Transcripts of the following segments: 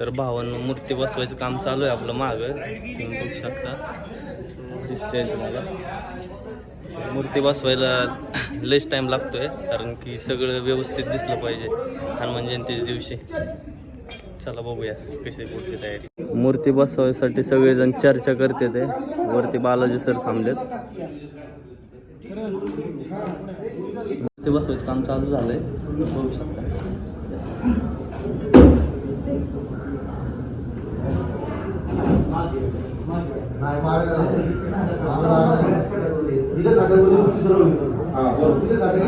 तर भावांना मूर्ती बसवायचं काम चालू आहे आपलं मागं. तुम्ही बघू शकता. दिसते तुम्हाला. मूर्ती बसवायला लयच टाईम लागतोय कारण की सगळं व्यवस्थित दिसलं पाहिजे. हनुमान जयंतीच्या दिवशी. चला बघूया कशी मूर्ती तयारी. मूर्ती बसवायसाठी सगळेजण चर्चा करते ते. वरती बालाजी सर थांबलेत. मूर्ती बसवायचं काम चालू झालंय. बघू शकता.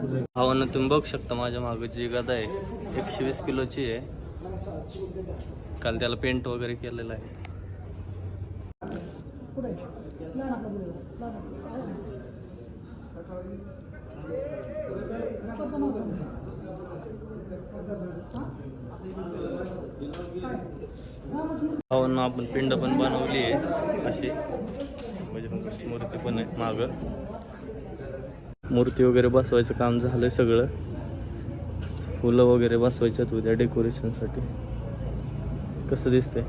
भावानं तुम्ही बघू शकता माझ्या मागे जी गदा आहे एकशे वीस किलोची आहे. काल त्याला पेंट वगैरे केलेलं आहे. भावांना आपण पिंड पण बनवली आहे अशी. म्हणजे बजरंगाची मूर्ती पण आहे मागं. मूर्ती वगैरे बसवायचं काम झालंय सगळं. फुलं वगैरे बसवायच्यात उद्या डेकोरेशनसाठी कसं दिसतंय?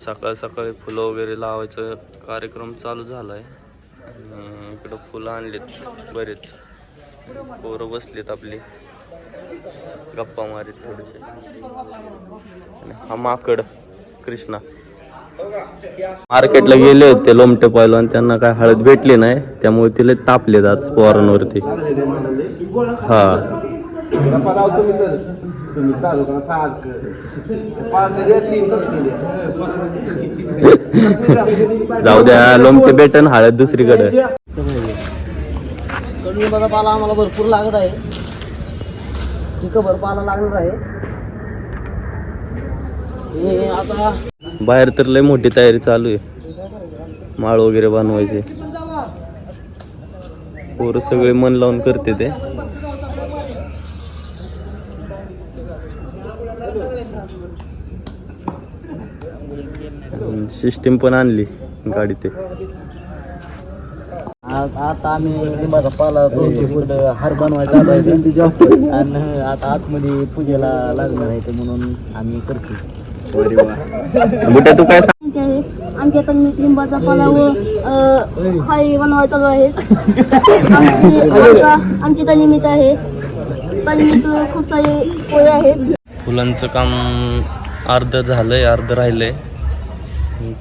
सकाळ सकाळी फुलं वगैरे लावायचं कार्यक्रम चालू झालाय. आणि इकडं फुलं आणलीत बरेच. पोरं बसलीत आपली. गप्पा मारीत थोडेसे. आणि हा माकड कृष्णा. मार्केटला गेले होते लोमटे पाहिलो आणि त्यांना काय हळद भेटली नाही त्यामुळे तिला तापलेत आज पोरांवरती. हा. जाऊ द्या लोमटे भेटन हळद दुसरीकडे. पाला आम्हाला भरपूर लागत आहे. पिकं पाला लागणार आहे. हे आता बाहेर तर लय मोठी तयारी चालू आहे. माळ वगैरे बनवायचे. पोरं सगळे मन लावून करते ते. सिस्टीम पण आणली गाडी ते आज आता आम्ही लिंबाचा पाला फूट हार बनवायचा आहे आणि आता आतमध्ये पूजेला लागणार आहे ते म्हणून आम्ही करतो बुट्या तू काय आमच्या तर मी लिंबाचा पाला व अ, हाय बनवायचा चालू आहे. आमची तालिमीत आहे. तालिमीत खूप सारे पोळे आहेत. फुलांचं काम अर्ध झालंय अर्ध राहिलंय.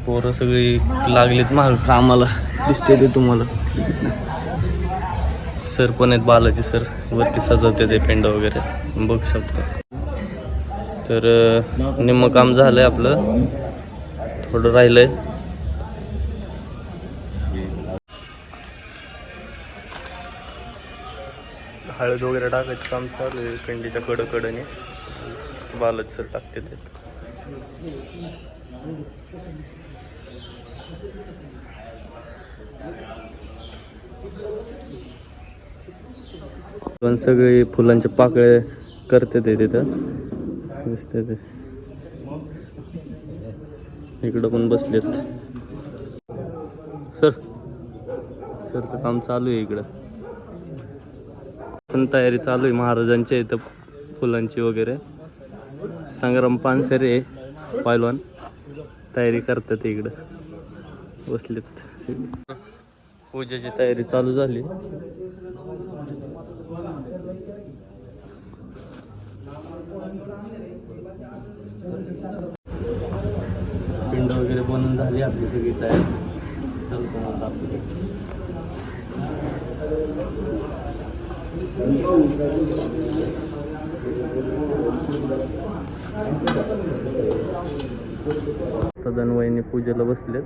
पोरं सगळी लागलीत माग कामाला. दिसते ते तुम्हाला. सर पण आहेत बालाजी सर. वरती सजवते ते पेंड वगैरे. बघू शकतो. तर निम्म काम झालंय आपलं. थोडं राहिलंय. हळद वगैरे टाकायचं काम चालू आहे पेंडीच्या कडकडने. बालाजी सर टाकते ते. पण सगळे फुलांचे पाकळे करते ते तिथं. दिसते ते. इकडं पण बसलेत. सर सरचं काम चालू आहे इकडं. पण तयारी चालू आहे महाराजांच्या इथं फुलांची वगैरे. संग्राम पानसरे पायलवान तयारी करतात इकडं. बसलेत. पूजेची तयारी चालू झाली. पिंड वगैरे बनवून झाली आपली सगळी तयारी. चालतो मग आपली पूजेला बसलेत.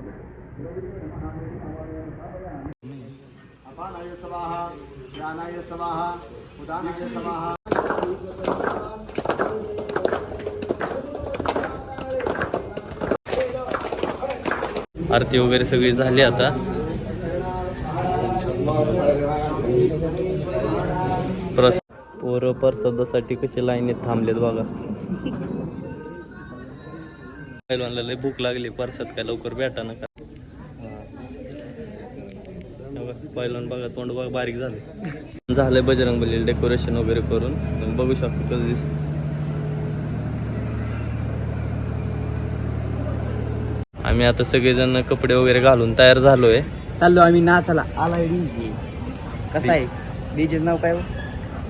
आरती वगैरे सगळी झाली आता. प्रस पोरं प्रसादासाठी कसे लाईनीत थांबलेत बघा. पहिलवानला लय भूक लागली प्रसाद काय लवकर भेटा ना का पहिलवान बघा तोंड बघा बारीक झाले. झालंय बजरंग बली डेकोरेशन वगैरे करून. बघू शकता कसं दिसत आम्ही आता सगळेजण कपडे वगैरे घालून तयार झालोय. चाललो आम्ही नाचाला आलाय डीजे कसा आहे? डीजेचं नाव काय हो?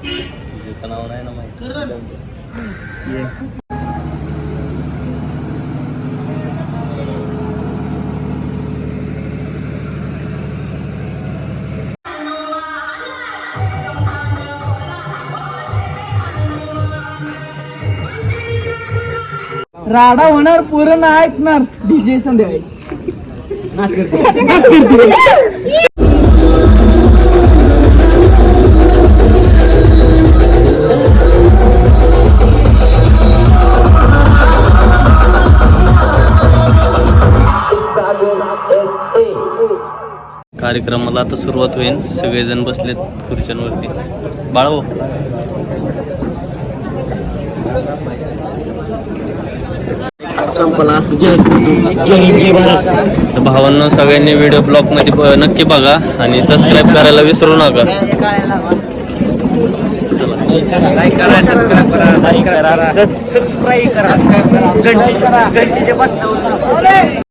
ज्याचं नाव नाही ना माहिती. राडा होणार पूर्ण ऐकणार. डीजे संध्याकाळी कार्यक्रमाला आता सुरुवात होईल. सगळेजण बसलेत खुर्च्यांवरती. बाळव असं जय जय हिंद जय महाराष्ट्र तर भावांनो सगळ्यांनी व्हिडिओ ब्लॉगमध्ये ब- नक्की बघा आणि सबस्क्राईब करायला विसरू नका. सबस्क्राईब करा घंटी- घंटीच्या बटणावर दाबा.